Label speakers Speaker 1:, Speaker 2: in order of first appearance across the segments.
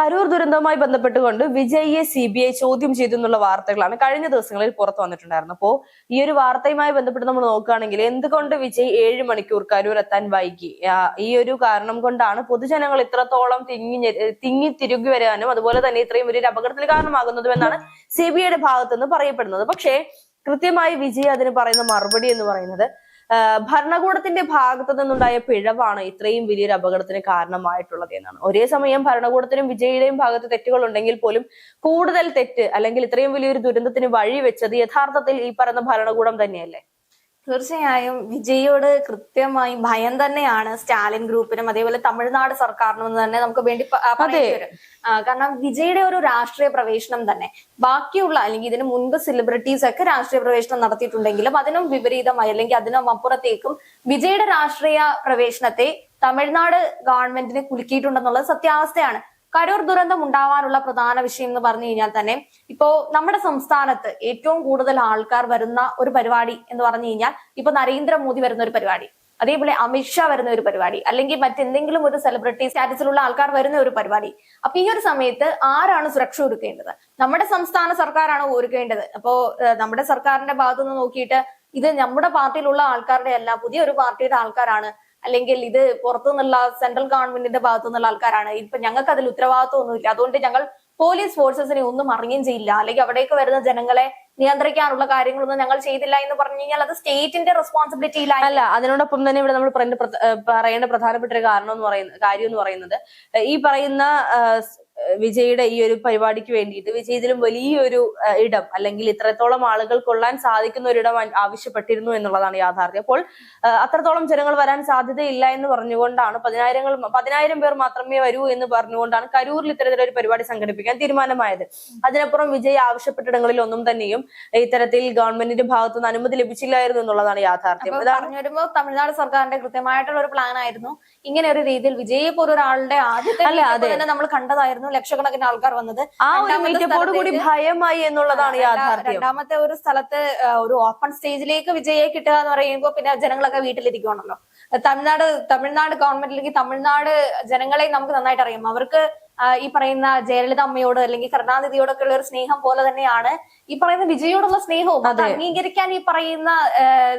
Speaker 1: കരൂർ ദുരന്തവുമായി ബന്ധപ്പെട്ടുകൊണ്ട് വിജയിയെ C B I ചോദ്യം ചെയ്തു എന്നുള്ള വാർത്തകളാണ് കഴിഞ്ഞ ദിവസങ്ങളിൽ പുറത്തു വന്നിട്ടുണ്ടായിരുന്നത്. അപ്പോ ഈ ഒരു വാർത്തയുമായി ബന്ധപ്പെട്ട് നമ്മൾ നോക്കുകയാണെങ്കിൽ എന്തുകൊണ്ട് വിജയ് ഏഴ് മണിക്കൂർ കരൂർ എത്താൻ വൈകി? ഈ ഒരു കാരണം കൊണ്ടാണ് പൊതുജനങ്ങൾ ഇത്രത്തോളം തിങ്ങി തിങ്ങി തിരുകി വരാനും അതുപോലെ തന്നെ ഇത്രയും ഒരു അപകടത്തിന് കാരണമാകുന്നതും എന്നാണ് സി ബി ഐയുടെ ഭാഗത്തുനിന്ന് പറയപ്പെടുന്നത്. പക്ഷേ കൃത്യമായി വിജയ് അതിന് പറയുന്ന മറുപടി എന്ന് പറയുന്നത് ഭരണകൂടത്തിന്റെ ഭാഗത്തു നിന്നുണ്ടായ പിഴവാണ് ഇത്രയും വലിയൊരു അപകടത്തിന് കാരണമായിട്ടുള്ളത് എന്നാണ്. ഒരേ സമയം ഭരണകൂടത്തിനും വിജയിയുടെയും ഭാഗത്ത് തെറ്റുകൾ ഉണ്ടെങ്കിൽ പോലും കൂടുതൽ തെറ്റ് അല്ലെങ്കിൽ ഇത്രയും വലിയൊരു ദുരന്തത്തിന് വഴിവെച്ചത് യഥാർത്ഥത്തിൽ ഈ പറയുന്ന ഭരണകൂടം തന്നെയല്ലേ?
Speaker 2: തീർച്ചയായും വിജയോട് കൃത്യമായി ഭയം തന്നെയാണ് സ്റ്റാലിൻ ഗ്രൂപ്പിനും അതേപോലെ തമിഴ്നാട് സർക്കാരിനും തന്നെ നമുക്ക് വേണ്ടി കാരണം വിജയുടെ ഒരു രാഷ്ട്രീയ പ്രവേശനം തന്നെ. ബാക്കിയുള്ള അല്ലെങ്കിൽ ഇതിന് മുൻപ് സെലിബ്രിറ്റീസ് ഒക്കെ രാഷ്ട്രീയ പ്രവേശനം നടത്തിയിട്ടുണ്ടെങ്കിലും അതിനും വിപരീതമായി അല്ലെങ്കിൽ അതിനും അപ്പുറത്തേക്കും വിജയുടെ രാഷ്ട്രീയ പ്രവേശനത്തെ തമിഴ്നാട് ഗവൺമെന്റിനെ കുലുക്കിയിട്ടുണ്ടെന്നുള്ളത് സത്യാവസ്ഥയാണ്. കരൂർ ദുരന്തം ഉണ്ടാവാനുള്ള പ്രധാന വിഷയം എന്ന് പറഞ്ഞു കഴിഞ്ഞാൽ തന്നെ ഇപ്പോ നമ്മുടെ സംസ്ഥാനത്ത് ഏറ്റവും കൂടുതൽ ആൾക്കാർ വരുന്ന ഒരു പരിപാടി എന്ന് പറഞ്ഞു കഴിഞ്ഞാൽ ഇപ്പൊ നരേന്ദ്രമോദി വരുന്ന ഒരു പരിപാടി. അതേപോലെ അമിത്ഷാ വരുന്ന ഒരു പരിപാടി. അല്ലെങ്കിൽ മറ്റെന്തെങ്കിലും ഒരു സെലിബ്രിറ്റി സ്റ്റാറ്റസിലുള്ള ആൾക്കാർ വരുന്ന ഒരു പരിപാടി. അപ്പൊ ഈ ഒരു സമയത്ത് ആരാണ് സുരക്ഷ ഒരുക്കേണ്ടത്? നമ്മുടെ സംസ്ഥാന സർക്കാരാണ് ഒരുക്കേണ്ടത്. അപ്പോ നമ്മുടെ സർക്കാരിന്റെ ഭാഗത്തുനിന്ന് നോക്കിയിട്ട് ഇത് നമ്മുടെ പാർട്ടിയിലുള്ള ആൾക്കാരുടെ അല്ല പുതിയ ഒരു പാർട്ടിയുടെ ആൾക്കാരാണ് അല്ലെങ്കിൽ ഇത് പുറത്തുനിന്നുള്ള സെൻട്രൽ ഗവൺമെന്റിന്റെ ഭാഗത്തു നിന്നുള്ള ആൾക്കാരാണ്. ഇപ്പൊ ഞങ്ങൾക്ക് അതിൽ ഉത്തരവാദിത്വം ഒന്നുമില്ല അതുകൊണ്ട് ഞങ്ങൾ പോലീസ് ഫോഴ്സസിനെ ഒന്നും അറിയുകയും ചെയ്യില്ല. അല്ലെങ്കിൽ അവിടേക്ക് വരുന്ന ജനങ്ങളെ നിയന്ത്രിക്കാനുള്ള കാര്യങ്ങളൊന്നും ഞങ്ങൾ ചെയ്തില്ല എന്ന് പറഞ്ഞു കഴിഞ്ഞാൽ അത് സ്റ്റേറ്റിന്റെ റെസ്പോൺസിബിലിറ്റി ഇല്ല
Speaker 1: അല്ല അതിനോടൊപ്പം തന്നെ ഇവിടെ നമ്മൾ പറയേണ്ട പ്രധാനപ്പെട്ട ഒരു കാരണം എന്ന് പറയുന്ന കാര്യം എന്ന് പറയുന്നത് ഈ പറയുന്ന വിജയുടെ ഈ ഒരു പരിപാടിക്ക് വേണ്ടിയിട്ട്. വിജയ് ഇതിലും വലിയൊരു ഇടം അല്ലെങ്കിൽ ഇത്രത്തോളം ആളുകൾ കൊള്ളാൻ സാധിക്കുന്ന ഒരിടം ഇടം ആവശ്യപ്പെട്ടിരുന്നു എന്നുള്ളതാണ് യാഥാർത്ഥ്യം. അപ്പോൾ അത്രത്തോളം ജനങ്ങൾ വരാൻ സാധ്യതയില്ല എന്ന് പറഞ്ഞുകൊണ്ടാണ് പതിനായിരങ്ങൾ പതിനായിരം പേർ മാത്രമേ വരൂ എന്ന് പറഞ്ഞുകൊണ്ടാണ് കരൂരിൽ ഇത്തരത്തിലൊരു പരിപാടി സംഘടിപ്പിക്കാൻ തീരുമാനമായത്. അതിനപ്പുറം വിജയ് ആവശ്യപ്പെട്ടിടങ്ങളിൽ ഒന്നും തന്നെയും ഇത്തരത്തിൽ ഗവൺമെന്റിന്റെ ഭാഗത്തുനിന്ന് അനുമതി ലഭിച്ചില്ലായിരുന്നു എന്നുള്ളതാണ് യാഥാർത്ഥ്യം. പറഞ്ഞുവരുമ്പോൾ
Speaker 2: പറഞ്ഞു വരുമ്പോൾ തമിഴ്നാട് സർക്കാരിന്റെ കൃത്യമായിട്ടുള്ള ഒരു പ്ലാൻ ആയിരുന്നു. ഇങ്ങനെ ഒരു രീതിയിൽ വിജയ് പോലൊരാളുടെ ആദ്യത്തെ നമ്മൾ കണ്ടതായിരുന്നു ലക്ഷക്കണക്കിന് ആൾക്കാർ വന്നത്
Speaker 1: ആ ഒരു കൂടി ഭയമായി എന്നുള്ളതാണ് യാഥാർത്ഥ്യം.
Speaker 2: രണ്ടാമത്തെ ഒരു സ്ഥലത്ത് ഒരു ഓപ്പൺ സ്റ്റേജിലേക്ക് വിജയെ കിട്ടുക എന്ന് പറയുമ്പോൾ പിന്നെ ജനങ്ങളൊക്കെ വീട്ടിലിരിക്കുവാണല്ലോ. തമിഴ്നാട് തമിഴ്നാട് ഗവൺമെന്റ് അല്ലെങ്കിൽ തമിഴ്നാട് ജനങ്ങളെ നമുക്ക് നന്നായിട്ട് അറിയാം. അവർക്ക് ഈ പറയുന്ന ജയലളിത അമ്മയോട് അല്ലെങ്കിൽ കരുണാനിധിയോടൊക്കെ ഉള്ള ഒരു സ്നേഹം പോലെ തന്നെയാണ് ഈ പറയുന്ന വിജയോടുള്ള സ്നേഹവും. അത് അംഗീകരിക്കാൻ ഈ പറയുന്ന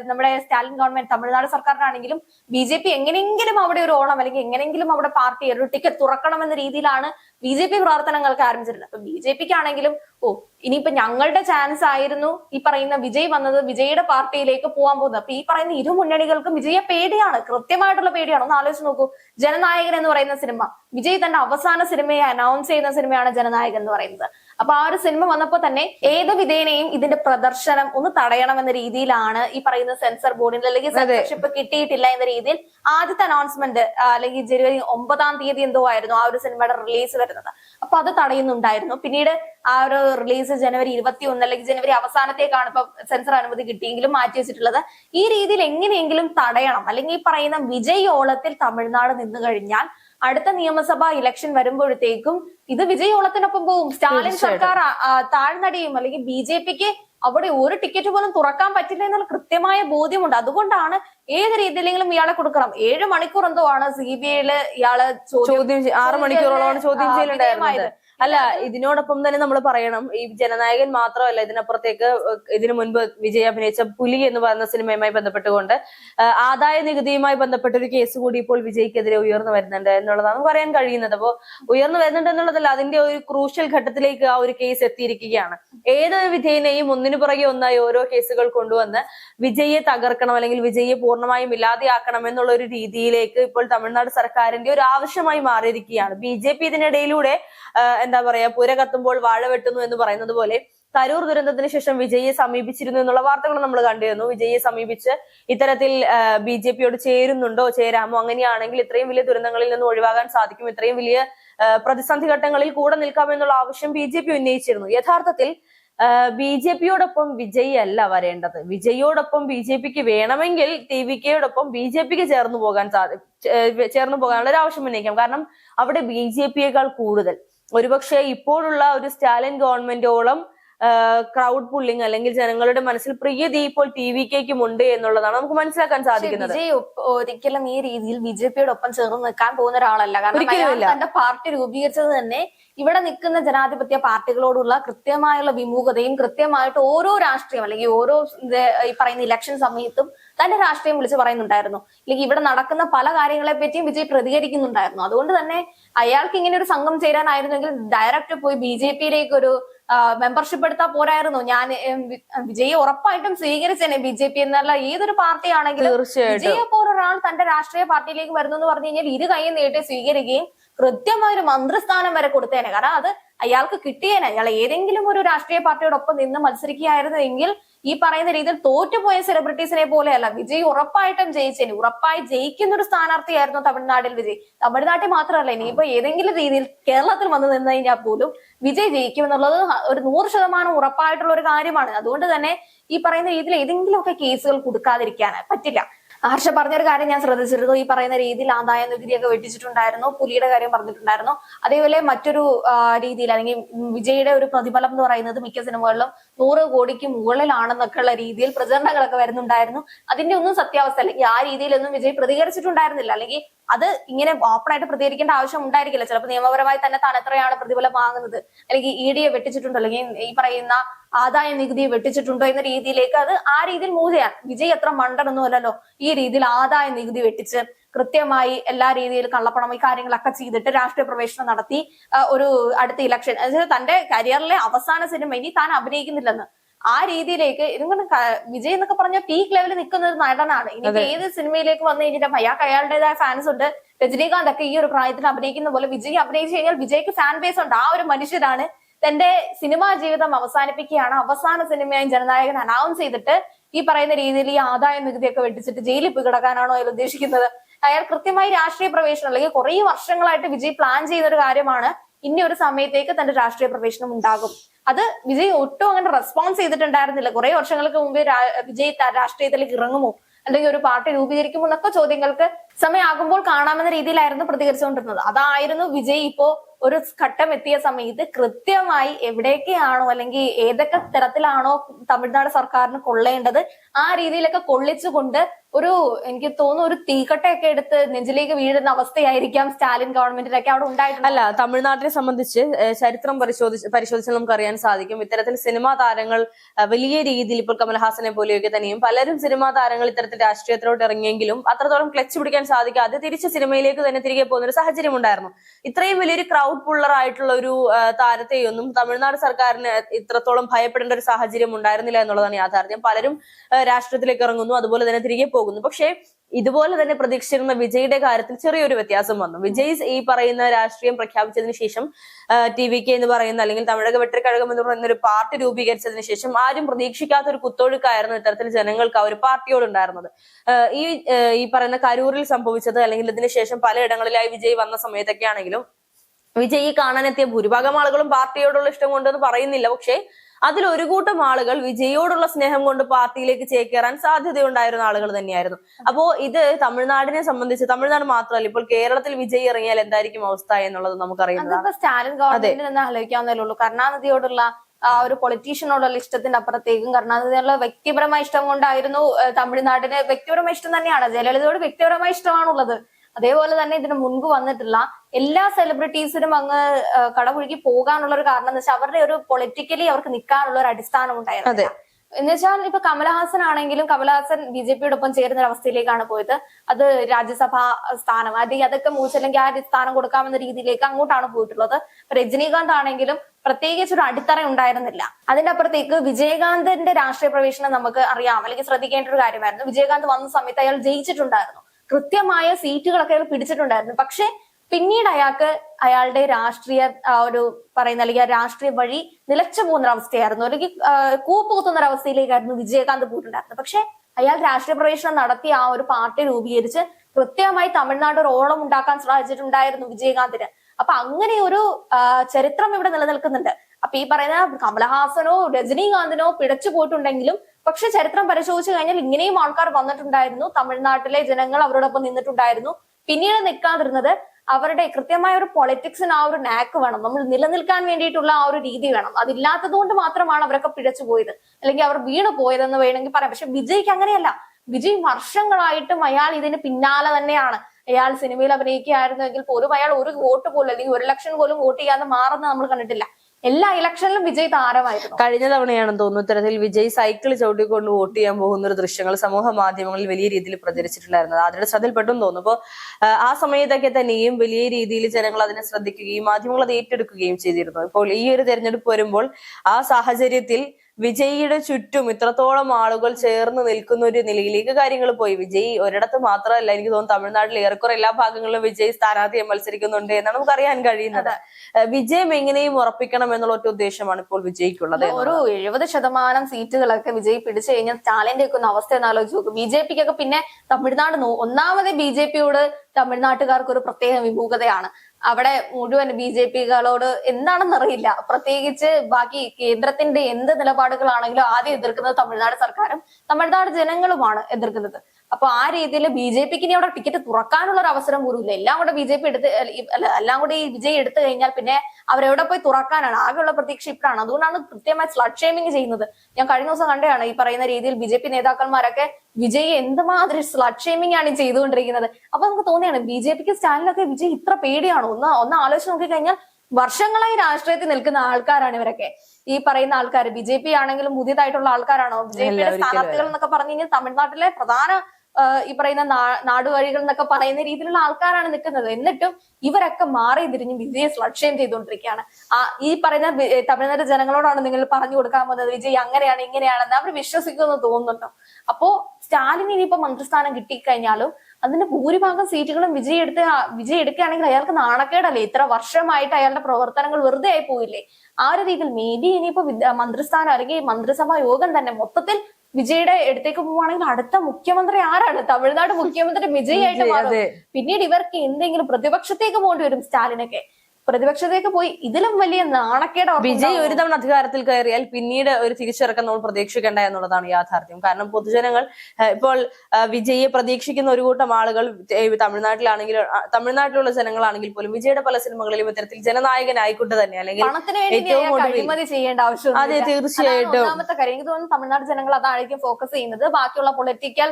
Speaker 2: നമ്മുടെ സ്റ്റാലിൻ ഗവൺമെന്റ് തമിഴ്നാട് സർക്കാരിനാണെങ്കിലും ബി ജെ പി എങ്ങനെയെങ്കിലും അവിടെ ഒരു ഓണം അല്ലെങ്കിൽ എങ്ങനെയെങ്കിലും അവിടെ പാർട്ടി ഒരു ടിക്കറ്റ് തുറക്കണം എന്ന രീതിയിലാണ് ബി ജെ പി പ്രവർത്തനങ്ങൾക്ക് ആരംഭിച്ചിരുന്നത്. അപ്പൊ ബി ജെ പിക്ക് ആണെങ്കിലും ഓ ഇനിയിപ്പോ ഞങ്ങളുടെ ചാൻസ് ആയിരുന്നു ഈ പറയുന്ന വിജയ് വന്നത് വിജയുടെ പാർട്ടിയിലേക്ക് പോകാൻ പോകുന്നത്. അപ്പൊ ഈ പറയുന്ന ഇരു മുന്നണികൾക്കും വിജയ പേടിയാണ് കൃത്യമായിട്ടുള്ള പേടിയാണ്. ഒന്ന് ആലോചിച്ച് നോക്കൂ. ജനനായകൻ എന്ന് പറയുന്ന സിനിമ വിജയ് തന്റെ അവസാന സിനിമയെ അനൗൺസ് ചെയ്യുന്ന സിനിമയാണ് ജനനായകൻ എന്ന് പറയുന്നത്. അപ്പൊ ആ ഒരു സിനിമ വന്നപ്പോ തന്നെ ഏത് വിധേനയും ഇതിന്റെ പ്രദർശനം ഒന്ന് തടയണം എന്ന രീതിയിലാണ് ഈ പറയുന്ന സെൻസർ ബോർഡിൽ അല്ലെങ്കിൽ സെൻസർഷിപ്പ് കിട്ടിയിട്ടില്ല എന്ന രീതിയിൽ ആദ്യത്തെ അനൗൺസ്മെന്റ് അല്ലെങ്കിൽ ജനുവരി ഒമ്പതാം തീയതി എന്തോ ആയിരുന്നു ആ ഒരു സിനിമയുടെ റിലീസ് വരുന്നത്. അപ്പൊ അത് തടയുന്നുണ്ടായിരുന്നു. പിന്നീട് ആ ഒരു റിലീസ് ജനുവരി ഇരുപത്തി ഒന്ന് അല്ലെങ്കിൽ ജനുവരി അവസാനത്തേക്കാണ് ഇപ്പൊ സെൻസർ അനുമതി കിട്ടിയെങ്കിലും മാറ്റി വെച്ചിട്ടുള്ളത്. ഈ രീതിയിൽ എങ്ങനെയെങ്കിലും തടയണം. അല്ലെങ്കിൽ ഈ പറയുന്ന വിജയ് ഓളത്തിൽ തമിഴ്നാട് നിന്നു കഴിഞ്ഞാൽ അടുത്ത നിയമസഭാ ഇലക്ഷൻ വരുമ്പോഴത്തേക്കും ഇത് വിജയോളത്തിനൊപ്പം പോവും. പോകും സ്റ്റാലിൻ സർക്കാർ താഴ്ന്നടിയും അല്ലെങ്കിൽ ബി ജെ പിക്ക് അവിടെ ഒരു ടിക്കറ്റ് പോലും തുറക്കാൻ പറ്റില്ല എന്നുള്ള കൃത്യമായ ബോധ്യമുണ്ട്. അതുകൊണ്ടാണ് ഏത് രീതിയിലെങ്കിലും ഇയാളെ കൊടുക്കണം. ഏഴ് മണിക്കൂർ എന്തോ ആണ് സി ബി ഐയിൽ ഇയാൾ ചോദ്യം
Speaker 1: ആറ് മണിക്കൂറോളമാണ് ചോദ്യം ചെയ്യലുണ്ടായിരുന്നത്. അല്ല ഇതിനോടൊപ്പം തന്നെ നമ്മൾ പറയണം ഈ ജനനായകൻ മാത്രമല്ല ഇതിനപ്പുറത്തേക്ക് ഇതിനു മുൻപ് വിജയ് അഭിനയിച്ച പുലി എന്ന് പറയുന്ന സിനിമയുമായി ബന്ധപ്പെട്ടുകൊണ്ട് ആദായ നികുതിയുമായി ബന്ധപ്പെട്ട ഒരു കേസ് കൂടി ഇപ്പോൾ വിജയ്ക്കെതിരെ ഉയർന്നു വരുന്നുണ്ട് എന്നുള്ളതാണ് നമുക്ക് പറയാൻ കഴിയുന്നത്. അപ്പോ ഉയർന്നു വരുന്നുണ്ട് എന്നുള്ളതല്ല അതിന്റെ ഒരു ക്രൂഷ്യൽ ഘട്ടത്തിലേക്ക് ആ ഒരു കേസ് എത്തിയിരിക്കുകയാണ്. ഏതൊരു വിധേയനെയും ഒന്നിനു പുറകെ ഒന്നായി ഓരോ കേസുകൾ കൊണ്ടുവന്ന് വിജയെ തകർക്കണം അല്ലെങ്കിൽ വിജയെ പൂർണമായും ഇല്ലാതെയാക്കണം എന്നുള്ള ഒരു രീതിയിലേക്ക് ഇപ്പോൾ തമിഴ്നാട് സർക്കാരിന്റെ ഒരു ആവശ്യമായി മാറിയിരിക്കുകയാണ്. ബി ജെ പി ഇതിനിടയിലൂടെ എന്താ പറയാ പുര കത്തുമ്പോൾ വാഴ വെട്ടുന്നു എന്ന് പറയുന്നത് പോലെ തരൂർ ദുരന്തത്തിന് ശേഷം വിജയെ സമീപിച്ചിരുന്നു എന്നുള്ള വാർത്തകൾ നമ്മൾ കണ്ടിരുന്നു വിജയെ സമീപിച്ച് ഇത്തരത്തിൽ ബി ജെ പിയോട് ചേരുന്നുണ്ടോ ചേരാമോ അങ്ങനെയാണെങ്കിൽ ഇത്രയും വലിയ ദുരന്തങ്ങളിൽ നിന്ന് ഒഴിവാകാൻ സാധിക്കും. ഇത്രയും വലിയ പ്രതിസന്ധി ഘട്ടങ്ങളിൽ കൂടെ നിൽക്കാമെന്നുള്ള ആവശ്യം ബി ജെ പി ഉന്നയിച്ചിരുന്നു. യഥാർത്ഥത്തിൽ ബി ജെ പിയോടൊപ്പം വിജയ് അല്ല വരേണ്ടത്. വിജയോടൊപ്പം ബി ജെ പിക്ക് വേണമെങ്കിൽ ടി വി കെയോടൊപ്പം ബി ജെ പിക്ക് ചേർന്ന് പോകാൻ സാധി ചേർന്നു ചേർന്ന് പോകാനുള്ള ഒരു ആവശ്യം ഉന്നയിക്കാം. കാരണം അവിടെ ബി ജെ പിയേക്കാൾ കൂടുതൽ. ഒരുപക്ഷെ ഇപ്പോഴുള്ള ഒരു സ്റ്റാലിൻ ഗവൺമെന്റോളം ക്രൗഡ് പുള്ളിങ് അല്ലെങ്കിൽ ജനങ്ങളുടെ മനസ്സിൽ പ്രിയതി ഇപ്പോൾ ടി വി കേക്കും ഉണ്ട് എന്നുള്ളതാണ് നമുക്ക് മനസ്സിലാക്കാൻ സാധിക്കുന്നത്.
Speaker 2: വിജയ് ഒരിക്കലും ഈ രീതിയിൽ ബി ജെ പിയുടെ ഒപ്പം ചേർന്ന് നിൽക്കാൻ പോകുന്ന ഒരാളല്ല. കാരണം തന്റെ പാർട്ടി രൂപീകരിച്ചത് തന്നെ ഇവിടെ നിൽക്കുന്ന ജനാധിപത്യ പാർട്ടികളോടുള്ള കൃത്യമായുള്ള വിമുഖതയും കൃത്യമായിട്ട് ഓരോ രാഷ്ട്രീയം അല്ലെങ്കിൽ ഓരോ ഈ പറയുന്ന ഇലക്ഷൻ സമയത്തും തന്റെ രാഷ്ട്രീയം വിളിച്ച് പറയുന്നുണ്ടായിരുന്നു. അല്ലെങ്കിൽ ഇവിടെ നടക്കുന്ന പല കാര്യങ്ങളെ പറ്റിയും വിജയ് പ്രതികരിക്കുന്നുണ്ടായിരുന്നു. അതുകൊണ്ട് തന്നെ അയാൾക്ക് ഇങ്ങനെ ഒരു സംഘം ചേരാനായിരുന്നെങ്കിൽ ഡയറക്റ്റ് പോയി ബി ജെ പിയിലേക്ക് ഒരു മെമ്പർഷിപ്പ് എടുത്താൽ പോരായിരുന്നു. ഞാൻ വിജയ് ഉറപ്പായിട്ടും സ്വീകരിച്ചേനെ ബി ജെ പി എന്നുള്ള ഏതൊരു പാർട്ടി ആണെങ്കിലും വിജയെ പോലൊരാൾ തന്റെ രാഷ്ട്രീയ പാർട്ടിയിലേക്ക് വരുന്നു എന്ന് പറഞ്ഞു കഴിഞ്ഞാൽ ഇരു കൈയും നീട്ടി സ്വീകരിക്കുകയും കൃത്യമായ ഒരു മന്ത്രിസ്ഥാനം വരെ കൊടുത്തേനെ. കാരണം അത് അയാൾക്ക് കിട്ടിയേനെ. അയാൾ ഏതെങ്കിലും ഒരു രാഷ്ട്രീയ പാർട്ടിയോടൊപ്പം നിന്ന് മത്സരിക്കുകയായിരുന്നു എങ്കിൽ ഈ പറയുന്ന രീതിയിൽ തോറ്റുപോയ സെലിബ്രിറ്റീസിനെ പോലെയല്ല. വിജയ് ഉറപ്പായിട്ടും ജയിച്ചേനെ. ഉറപ്പായി ജയിക്കുന്ന ഒരു സ്ഥാനാർത്ഥിയായിരുന്നു തമിഴ്നാട്ടിൽ വിജയ്. തമിഴ്നാട്ടിൽ മാത്രമല്ല ഇനിയിപ്പോ ഏതെങ്കിലും രീതിയിൽ കേരളത്തിൽ വന്നു നിന്ന് കഴിഞ്ഞാൽ പോലും വിജയ് ജയിക്കും എന്നുള്ളത് ഒരു നൂറ് ശതമാനം ഉറപ്പായിട്ടുള്ള ഒരു കാര്യമാണ്. അതുകൊണ്ട് തന്നെ ഈ പറയുന്ന രീതിയിൽ ഏതെങ്കിലുമൊക്കെ കേസുകൾ കൊടുക്കാതിരിക്കാൻ പറ്റില്ല. ഹർഷ പറഞ്ഞൊരു കാര്യം ഞാൻ ശ്രദ്ധിച്ചിരുന്നു. ഈ പറയുന്ന രീതിയിൽ ആദായ നികുതിയൊക്കെ വെട്ടിച്ചിട്ടുണ്ടായിരുന്നു. പുലിയുടെ കാര്യം പറഞ്ഞിട്ടുണ്ടായിരുന്നു. അതേപോലെ മറ്റൊരു രീതിയിൽ അല്ലെങ്കിൽ വിജയുടെ ഒരു പ്രതിഫലം എന്ന് പറയുന്നത് മിക്ക സിനിമകളിലും നൂറ് കോടിക്ക് മുകളിലാണെന്നൊക്കെ ഉള്ള രീതിയിൽ പ്രചരണങ്ങളൊക്കെ വരുന്നുണ്ടായിരുന്നു. അതിന്റെ ഒന്നും സത്യാവസ്ഥ അല്ലെങ്കിൽ ആ രീതിയിലൊന്നും വിജയ് പ്രതികരിച്ചിട്ടുണ്ടായിരുന്നില്ല. അല്ലെങ്കിൽ അത് ഇങ്ങനെ ഓപ്പൺ ആയിട്ട് പ്രതികരിക്കേണ്ട ആവശ്യം ഉണ്ടായിരിക്കില്ല. ചിലപ്പോൾ നിയമപരമായി തന്നെ താൻ എത്രയാണ് പ്രതിഫലം വാങ്ങുന്നത്? അല്ലെങ്കിൽ ഇ ഡിയെ വെട്ടിച്ചിട്ടുണ്ടോ? അല്ലെങ്കിൽ ഈ പറയുന്ന ആദായ നികുതി വെട്ടിച്ചിട്ടുണ്ടോ എന്ന രീതിയിലേക്ക് അത് ആ രീതിയിൽ ചെയ്യാൻ. വിജയ് എത്ര മണ്ടനൊന്നും അല്ലല്ലോ ഈ രീതിയിൽ ആദായ നികുതി വെട്ടിച്ച് കൃത്യമായി എല്ലാ രീതിയിൽ കള്ളപ്പണം ഈ കാര്യങ്ങളൊക്കെ ചെയ്തിട്ട് രാഷ്ട്രീയ പ്രവേശനം നടത്തി ഒരു അടുത്ത ഇലക്ഷൻ അതായത് തന്റെ കരിയറിലെ അവസാന സിനിമ ഇനി താൻ അഭിനയിക്കുന്നില്ലെന്ന്. ആ രീതിയിലേക്ക് ഇതുകൊണ്ട് വിജയ് എന്നൊക്കെ പറഞ്ഞ പീക്ക് ലെവലിൽ നിൽക്കുന്ന ഒരു നടനാണ്. ഇനി ഏത് സിനിമയിലേക്ക് വന്നു കഴിഞ്ഞിട്ട് അയാൾക്ക് അയാളുടേതായ ഫാൻസ് ഉണ്ട്. രജനീകാന്ത് ഒക്കെ ഈ ഒരു പ്രായത്തിൽ അഭിനയിക്കുന്ന പോലെ വിജയ് അഭിനയിച്ചു കഴിഞ്ഞാൽ വിജയ്ക്ക് ഫാൻ ബേസ് ഉണ്ട്. ആ ഒരു മനുഷ്യരാണ് തന്റെ സിനിമാ ജീവിതം അവസാനിപ്പിക്കുകയാണ്. അവസാന സിനിമയായി ജനനായകൻ അനൗൺസ് ചെയ്തിട്ട് ഈ പറയുന്ന രീതിയിൽ ഈ ആദായ നികുതിയൊക്കെ വെട്ടിച്ചിട്ട് ജയിലിൽ പോയി കിടക്കാനാണോ അയാൾ ഉദ്ദേശിക്കുന്നത്. അയാൾ കൃത്യമായി രാഷ്ട്രീയ പ്രവേശനം അല്ലെങ്കിൽ കുറെ വർഷങ്ങളായിട്ട് വിജയ് പ്ലാൻ ചെയ്യുന്ന ഒരു കാര്യമാണ് ഇനി ഒരു സമയത്തേക്ക് തന്റെ രാഷ്ട്രീയ പ്രവേശനം ഉണ്ടാകും. അത് വിജയ് ഒട്ടും അങ്ങനെ റെസ്പോൺസ് ചെയ്തിട്ടുണ്ടായിരുന്നില്ല. കുറെ വർഷങ്ങൾക്ക് മുമ്പേ വിജയ് രാഷ്ട്രീയത്തിലേക്ക് ഇറങ്ങുമോ? അല്ലെങ്കിൽ ഒരു പാർട്ടി രൂപീകരിക്കുമോ എന്നൊക്കെ ചോദ്യങ്ങൾക്ക് സമയമാകുമ്പോൾ കാണാമെന്ന രീതിയിലായിരുന്നു പ്രതികരിച്ചുകൊണ്ടിരുന്നത്. അതായിരുന്നു വിജയ് ഇപ്പോ ഒരു ഘട്ടം എത്തിയ സമയത്ത് കൃത്യമായി എവിടേക്കാണോ അല്ലെങ്കിൽ ഏതൊക്കെ തരത്തിലാണോ തമിഴ്നാട് സർക്കാരിന് കൊള്ളേണ്ടത് ആ രീതിയിലൊക്കെ കൊള്ളിച്ചുകൊണ്ട് ഒരു എനിക്ക് തോന്നുന്നു ഒരു തീക്കട്ടയൊക്കെ എടുത്ത് നെഞ്ചിലേക്ക് വീഴുന്ന അവസ്ഥയായിരിക്കാം സ്റ്റാലിൻ ഗവൺമെന്റിനൊക്കെ അവിടെ ഉണ്ടായിട്ടുണ്ട്
Speaker 1: അല്ല തമിഴ്നാട്ടിനെ സംബന്ധിച്ച് ചരിത്രം പരിശോധിച്ച് പരിശോധിച്ചാൽ നമുക്ക് അറിയാൻ സാധിക്കും. ഇത്തരത്തിൽ സിനിമാ താരങ്ങൾ വലിയ രീതിയിൽ ഇപ്പോൾ കമൽഹാസനെ പോലെയൊക്കെ തന്നെയും പലരും സിനിമാ താരങ്ങൾ ഇത്തരത്തിൽ രാഷ്ട്രീയത്തിലോട്ട് ഇറങ്ങിയെങ്കിലും അത്രത്തോളം ക്ലച്ച് പിടിക്കാൻ സാധിക്കാതെ തിരിച്ച് സിനിമയിലേക്ക് തന്നെ തിരികെ പോകുന്ന ഒരു സാഹചര്യം ഉണ്ടായിരുന്നു. ഇത്രയും വലിയൊരു ക്രൗഡ് പുള്ളർ ആയിട്ടുള്ള ഒരു താരത്തെയൊന്നും തമിഴ്നാട് സർക്കാരിന് ഇത്രത്തോളം ഭയപ്പെടേണ്ട ഒരു സാഹചര്യം ഉണ്ടായിരുന്നില്ല എന്നുള്ളതാണ് യാഥാർത്ഥ്യം. പലരും രാഷ്ട്രത്തിലേക്ക് ഇറങ്ങുന്നു അതുപോലെ തന്നെ തിരികെ പോകുന്നു. പക്ഷേ ഇതുപോലെ തന്നെ പ്രതീക്ഷിച്ചിരുന്ന വിജയുടെ കാര്യത്തിൽ ചെറിയൊരു വ്യത്യാസം വന്നു. വിജയ് ഈ പറയുന്ന രാഷ്ട്രീയം പ്രഖ്യാപിച്ചതിന് ശേഷം ടി വി കെ എന്ന് പറയുന്ന അല്ലെങ്കിൽ തമിഴക വെട്ടിക്കഴകം എന്ന് പറയുന്ന ഒരു പാർട്ടി രൂപീകരിച്ചതിന് ശേഷം ആരും പ്രതീക്ഷിക്കാത്ത ഒരു കുത്തൊഴുക്കായിരുന്നു ഇത്തരത്തിൽ ജനങ്ങൾക്ക് ആ ഒരു പാർട്ടിയോട് ഉണ്ടായിരുന്നത്. ഈ ഈ പറയുന്ന കരൂരിൽ സംഭവിച്ചത് അല്ലെങ്കിൽ ഇതിന് ശേഷം പലയിടങ്ങളിലായി വിജയ് വന്ന സമയത്തൊക്കെ ആണെങ്കിലും വിജയ് കാണാനെത്തിയ ഭൂരിഭാഗം ആളുകളും പാർട്ടിയോടുള്ള ഇഷ്ടം കൊണ്ടെന്ന് പറയുന്നില്ല. പക്ഷേ അതിൽ ഒരു കൂട്ടം ആളുകൾ വിജയോടുള്ള സ്നേഹം കൊണ്ട് പാർട്ടിയിലേക്ക് ചേക്കേറാൻ സാധ്യതയുണ്ടായിരുന്ന ആളുകൾ തന്നെയായിരുന്നു. അപ്പോ ഇത് തമിഴ്നാടിനെ സംബന്ധിച്ച് തമിഴ്നാട് മാത്രമല്ല ഇപ്പോൾ കേരളത്തിൽ വിജയ് ഇറങ്ങിയാൽ എന്തായിരിക്കും അവസ്ഥ എന്നുള്ളത്
Speaker 2: നമുക്കറിയാം സ്റ്റാലിൻ ഗവൺമെന്റിന് തന്നെ ആലോചിക്കാവുന്നതേ ഉള്ളൂ കരുണാനിധിയോടുള്ള ആ ഒരു പൊളിറ്റീഷ്യനോടുള്ള ഇഷ്ടത്തിന്റെ അപ്പുറത്തേക്കും കരുണാനിധിയുള്ള വ്യക്തിപരമായ ഇഷ്ടം കൊണ്ടായിരുന്നു തമിഴ്നാടിന് വ്യക്തിപരമായ ഇഷ്ടം തന്നെയാണ്. ജയലളിതയോട് വ്യക്തിപരമായ ഇഷ്ടമാണുള്ളത്. അതേപോലെ തന്നെ ഇതിന് മുൻപ് വന്നിട്ടുള്ള എല്ലാ സെലിബ്രിറ്റീസിനും അങ്ങ് കടകുഴുകി കടപുഴുകി പോകാനുള്ള ഒരു കാരണം എന്ന് വെച്ചാൽ അവരുടെ ഒരു പൊളിറ്റിക്കലി അവർക്ക് നിൽക്കാനുള്ള ഒരു അടിസ്ഥാനം ഉണ്ടായിരുന്നു
Speaker 1: അതെ.
Speaker 2: എന്ന് വെച്ചാൽ ഇപ്പൊ കമലഹാസൻ ആണെങ്കിലും കമലഹാസൻ ബി ജെ പിയുടെ ഒപ്പം ചേരുന്ന ഒരു അവസ്ഥയിലേക്കാണ് പോയത്. അത് രാജ്യസഭാ സ്ഥാനം അല്ലെങ്കിൽ അതൊക്കെ മൂച്ചല്ലെങ്കിൽ ആ സ്ഥാനം കൊടുക്കാമെന്ന രീതിയിലേക്ക് അങ്ങോട്ടാണ് പോയിട്ടുള്ളത്. രജനീകാന്ത് ആണെങ്കിലും പ്രത്യേകിച്ച് ഒരു അടിത്തറ ഉണ്ടായിരുന്നില്ല. അതിന്റെ അപ്പുറത്തേക്ക് വിജയകാന്തിന്റെ രാഷ്ട്രീയ പ്രവേശനം നമുക്ക് അറിയാം. അല്ലെങ്കിൽ ശ്രദ്ധിക്കേണ്ട ഒരു കാര്യമായിരുന്നു. വിജയകാന്ത് വന്ന സമയത്ത് അയാൾ ജയിച്ചിട്ടുണ്ടായിരുന്നു. കൃത്യമായ സീറ്റുകളൊക്കെ അയാൾ പിടിച്ചിട്ടുണ്ടായിരുന്നു. പക്ഷെ പിന്നീട് അയാൾക്ക് അയാളുടെ രാഷ്ട്രീയ ആ, ഒരു പറയുന്ന അല്ലെങ്കിൽ രാഷ്ട്രീയ വഴി നിലച്ചു പോകുന്ന അവസ്ഥയായിരുന്നു അല്ലെങ്കിൽ ആ, കൂപ്പ് കുത്തുന്ന ഒരു അവസ്ഥയിലേക്കായിരുന്നു വിജയകാന്ത് പോയിട്ടുണ്ടായിരുന്നത്. പക്ഷെ അയാൾ രാഷ്ട്രീയ പ്രവേശനം നടത്തി ആ ഒരു പാർട്ടി രൂപീകരിച്ച് കൃത്യമായി തമിഴ്നാട് ഒരു ഓളം ഉണ്ടാക്കാൻ സാധിച്ചിട്ടുണ്ടായിരുന്നു വിജയകാന്തിന്. അപ്പൊ അങ്ങനെ ഒരു ചരിത്രം ഇവിടെ നിലനിൽക്കുന്നുണ്ട്. അപ്പൊ ഈ പറയുന്ന കമലഹാസനോ രജനീകാന്തിനോ പിടച്ചു പോയിട്ടുണ്ടെങ്കിലും പക്ഷെ ചരിത്രം പരിശോധിച്ചു കഴിഞ്ഞാൽ ഇങ്ങനെയും ആൾക്കാർ വന്നിട്ടുണ്ടായിരുന്നു. തമിഴ്നാട്ടിലെ ജനങ്ങൾ അവരോടൊപ്പം നിന്നിട്ടുണ്ടായിരുന്നു. പിന്നീട് നിൽക്കാതിരുന്നത് അവരുടെ കൃത്യമായ ഒരു പൊളിറ്റിക്സിന് ആ ഒരു നാക്ക് വേണം. നമ്മൾ നിലനിൽക്കാൻ വേണ്ടിയിട്ടുള്ള ആ ഒരു രീതി വേണം. അതില്ലാത്തത് കൊണ്ട് മാത്രമാണ് അവരൊക്കെ പിഴച്ചു പോയത്. അല്ലെങ്കിൽ അവർ വീണു പോയതെന്ന് വേണമെങ്കിൽ പറയാം. പക്ഷെ വിജയ്ക്ക് അങ്ങനെയല്ല. വിജയ് വർഷങ്ങളായിട്ടും അയാൾ ഇതിന് പിന്നാലെ തന്നെയാണ്. അയാൾ സിനിമയിൽ അഭിനയിക്കുകയായിരുന്നുവെങ്കിൽ പോലും അയാൾ ഒരു വോട്ട് പോലും അല്ലെങ്കിൽ ഒരു ലക്ഷം പോലും വോട്ട് ചെയ്യാതെ മാറുന്ന നമ്മൾ കണ്ടിട്ടില്ല. എല്ലാ ഇലക്ഷനിലും വിജയ് താരമായിരുന്നു.
Speaker 1: കഴിഞ്ഞ തവണയാണെന്ന് തോന്നുന്നു ഇത്തരത്തിൽ വിജയ് സൈക്കിൾ ചവിട്ടിക്കൊണ്ട് വോട്ട് ചെയ്യാൻ പോകുന്ന ഒരു ദൃശ്യങ്ങൾ സമൂഹ മാധ്യമങ്ങളിൽ വലിയ രീതിയിൽ പ്രചരിച്ചിട്ടുണ്ടായിരുന്നത്. അതിന്റെ ശ്രദ്ധയിൽപ്പെട്ടു തോന്നുന്നു. അപ്പോൾ ആ സമയത്തൊക്കെ തന്നെയും വലിയ രീതിയിൽ ജനങ്ങൾ അതിനെ ശ്രദ്ധിക്കുകയും മാധ്യമങ്ങൾ അത് ഏറ്റെടുക്കുകയും ചെയ്തിരുന്നു. ഇപ്പോൾ ഈ ഒരു തെരഞ്ഞെടുപ്പ് വരുമ്പോൾ ആ സാഹചര്യത്തിൽ വിജയിയുടെ ചുറ്റും ഇത്രത്തോളം ആളുകൾ ചേർന്ന് നിൽക്കുന്ന ഒരു നിലയിലേക്ക് കാര്യങ്ങൾ പോയി. വിജയ് ഒരിടത്ത് മാത്രമല്ല എനിക്ക് തോന്നുന്നു തമിഴ്നാട്ടിൽ ഏറെക്കുറെ എല്ലാ ഭാഗങ്ങളിലും വിജയ് സ്ഥാനാർത്ഥിയെ മത്സരിക്കുന്നുണ്ട് എന്നാണ് നമുക്ക് അറിയാൻ കഴിയുന്നത്. വിജയം എങ്ങനെയും ഉറപ്പിക്കണം എന്നുള്ള ഒറ്റ ഉദ്ദേശമാണ് ഇപ്പോൾ വിജയിക്കുള്ളത്
Speaker 2: ഒരു എഴുപത് ശതമാനം സീറ്റുകളൊക്കെ വിജയ് പിടിച്ചു കഴിഞ്ഞാൽ സ്റ്റാലിന്റെ ഒക്കെ ഒന്ന് അവസ്ഥ ഒന്ന് ആലോചിച്ച് നോക്കും. ബി ജെ പിക്കൊക്കെ പിന്നെ തമിഴ്നാട് ഒന്നാമത് ബി ജെ പിയോട് തമിഴ്നാട്ടുകാർക്ക് ഒരു പ്രത്യേക വിമുഖതയാണ്. അവിടെ മുഴുവൻ ബി ജെ പികളോട് എന്താണെന്നറിയില്ല. പ്രത്യേകിച്ച് ബാക്കി കേന്ദ്രത്തിന്റെ എന്ത് നിലപാടുകളാണെങ്കിലും ആദ്യം എതിർക്കുന്നത് തമിഴ്നാട് സർക്കാരും തമിഴ്നാട് ജനങ്ങളുമാണ് എതിർക്കുന്നത്. അപ്പൊ ആ രീതിയിൽ ബി ജെ പിക്ക് ഇനി അവിടെ ടിക്കറ്റ് തുറക്കാനുള്ള ഒരു അവസരം പോലും ഇല്ല. എല്ലാം കൂടെ ബി ജെ പി എടുത്ത് അല്ല എല്ലാം കൂടി ഈ വിജയ് എടുത്തു കഴിഞ്ഞാൽ പിന്നെ അവരെവിടെ പോയി തുറക്കാനാണ്? ആകെയുള്ള പ്രതീക്ഷ ഇപ്പോഴാണ്. അതുകൊണ്ടാണ് കൃത്യമായി സ്ലഡ് ഷേമിങ് ചെയ്യുന്നത്. ഞാൻ കഴിഞ്ഞ ദിവസം കണ്ടതാണ് ഈ പറയുന്ന രീതിയിൽ ബി ജെ പി നേതാക്കന്മാരൊക്കെ വിജയ് എന്തുമാതിരി സ്ലഡ് ഷേമിംഗ് ആണ് ഈ ചെയ്തുകൊണ്ടിരിക്കുന്നത്. അപ്പൊ നമുക്ക് തോന്നിയാണ് ബി ജെ പിക്ക് സ്റ്റാലിനൊക്കെ വിജയ് ഇത്ര പേടിയാണോ? ഒന്ന് ഒന്ന് ആലോചിച്ച് നോക്കിക്കഴിഞ്ഞാൽ വർഷങ്ങളായി രാഷ്ട്രീയത്തിൽ നിൽക്കുന്ന ആൾക്കാരാണ് ഇവരൊക്കെ. ഈ പറയുന്ന ആൾക്കാർ ബി ജെ പി ആണെങ്കിലും പുതിയതായിട്ടുള്ള ആൾക്കാരാണോ? ബി ജെ പിയുടെ സ്ഥാനാർത്ഥികൾ എന്നൊക്കെ പറഞ്ഞു കഴിഞ്ഞാൽ തമിഴ്നാട്ടിലെ പ്രധാന ഈ പറയുന്ന നാടുവഴികൾ എന്നൊക്കെ പറയുന്ന രീതിയിലുള്ള ആൾക്കാരാണ് നിൽക്കുന്നത്. എന്നിട്ടും ഇവരൊക്കെ മാറി തിരിഞ്ഞ് വിജയെ ലക്ഷ്യം ചെയ്തുകൊണ്ടിരിക്കുകയാണ്. ആ ഈ പറയുന്ന തമിഴ്നാട് ജനങ്ങളോടാണ് നിങ്ങൾ പറഞ്ഞു കൊടുക്കാൻ പോകുന്നത് വിജയ് അങ്ങനെയാണ് ഇങ്ങനെയാണെന്ന്. അവർ വിശ്വസിക്കുമെന്ന് തോന്നുന്നുണ്ടോ? അപ്പോ സ്റ്റാലിന് ഇനിയിപ്പോ മന്ത്രിസ്ഥാനം കിട്ടിക്കഴിഞ്ഞാലും അതിന്റെ ഭൂരിഭാഗം സീറ്റുകളും വിജയ് എടുത്ത് വിജയ് എടുക്കുകയാണെങ്കിൽ അയാൾക്ക് നാണക്കേടല്ലേ? ഇത്ര വർഷമായിട്ട് അയാളുടെ പ്രവർത്തനങ്ങൾ വെറുതെ ആയി പോയില്ലേ? ആ ഒരു രീതിയിൽ മേ ബി ഇനിയിപ്പോ മന്ത്രിസ്ഥാനം അല്ലെങ്കിൽ മന്ത്രിസഭാ യോഗം തന്നെ മൊത്തത്തിൽ വിജയുടെ അടുത്തേക്ക് പോവുകയാണെങ്കിൽ അടുത്ത മുഖ്യമന്ത്രി ആരാണ്? തമിഴ്നാട് മുഖ്യമന്ത്രി വിജയ് ആയിട്ട് മാറും. പിന്നീട് ഇവർക്ക് എന്തെങ്കിലും പ്രതിപക്ഷത്തേക്ക് പോകേണ്ടി വരും സ്റ്റാലിനൊക്കെ. പ്രതിപക്ഷത്തേക്ക് പോയി. ഇതിലും വലിയ നാണക്കേട്
Speaker 1: വിജയ്. ഒരു തവണ അധികാരത്തിൽ കയറിയാൽ പിന്നീട് ഒരു തിരിച്ചിറക്കം നമ്മൾ പ്രതീക്ഷിക്കേണ്ട എന്നുള്ളതാണ് യാഥാർത്ഥ്യം. കാരണം പൊതുജനങ്ങൾ ഇപ്പോൾ വിജയെ പ്രതീക്ഷിക്കുന്ന ഒരു കൂട്ടം ആളുകൾ തമിഴ്നാട്ടിലാണെങ്കിൽ തമിഴ്നാട്ടിലുള്ള ജനങ്ങളാണെങ്കിൽ പോലും വിജയുടെ പല സിനിമകളിലും ഇത്തരത്തിൽ ജനനായകനായിക്കൊണ്ട് തന്നെ അല്ലെങ്കിൽ
Speaker 2: അഴിമതി ചെയ്യേണ്ട ആവശ്യം
Speaker 1: അതെ തീർച്ചയായിട്ടും.
Speaker 2: ഒന്നാമത്തെ കാര്യം. എനിക്ക് തോന്നുന്നു തമിഴ്നാട് ജനങ്ങൾ അതായിരിക്കും ഫോക്കസ് ചെയ്യുന്നത്. ബാക്കിയുള്ള പൊളിറ്റിക്കൽ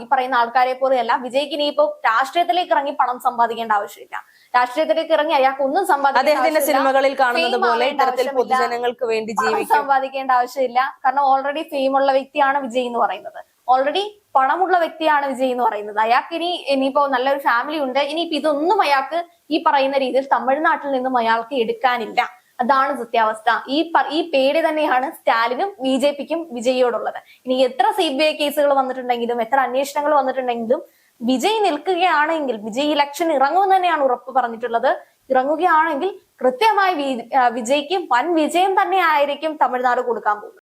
Speaker 2: ഈ പറയുന്ന ആൾക്കാരെ പോലെയല്ല. വിജയ്ക്ക് ഇനിയിപ്പോ രാഷ്ട്രീയത്തിലേക്ക് ഇറങ്ങി പണം സമ്പാദിക്കേണ്ട ആവശ്യമില്ല. രാഷ്ട്രീയത്തിലേക്ക് ഇറങ്ങി അയാൾക്ക് ഒന്നും സമ്പാദിക്കാൻ
Speaker 1: അദ്ദേഹത്തിന്റെ. സിനിമകളിൽ കാണുന്നത് പോലെ ഇത്തരത്തിൽ പൊതുജനങ്ങൾക്ക് വേണ്ടി
Speaker 2: ജീവിക്കാൻ
Speaker 1: ജീവിക്കും.
Speaker 2: സമ്പാദിക്കേണ്ട ആവശ്യമില്ല. കാരണം ഓൾറെഡി ഫെയിം ഉള്ള വ്യക്തിയാണ് വിജയ് എന്ന് പറയുന്നത്. ഓൾറെഡി പണമുള്ള വ്യക്തിയാണ് വിജയ് എന്ന് പറയുന്നത്. അയാൾക്ക് ഇനി ഇനിയിപ്പോ നല്ലൊരു ഫാമിലി ഉണ്ട്. ഇനിയിപ്പോ ഇതൊന്നും അയാൾക്ക് ഈ പറയുന്ന രീതിയിൽ തമിഴ്നാട്ടിൽ നിന്നും അയാൾക്ക് എടുക്കാനില്ല. അതാണ് സത്യാവസ്ഥ. ഈ ഈ പേടി തന്നെയാണ് സ്റ്റാലിനും ബി ജെ പിക്കും വിജയോടുള്ളത് ഇനി എത്ര സി ബി ഐ കേസുകൾ വന്നിട്ടുണ്ടെങ്കിലും എത്ര അന്വേഷണങ്ങൾ വന്നിട്ടുണ്ടെങ്കിലും വിജയ് നിൽക്കുകയാണെങ്കിൽ വിജയ് ഇലക്ഷൻ ഇറങ്ങുമെന്ന് തന്നെയാണ് ഉറപ്പ് പറഞ്ഞിട്ടുള്ളത്. ഇറങ്ങുകയാണെങ്കിൽ കൃത്യമായി വിജയ്ക്കും വൻ വിജയം തന്നെ ആയിരിക്കും തമിഴ്നാട് കൊടുക്കാൻ പോകുന്നത്.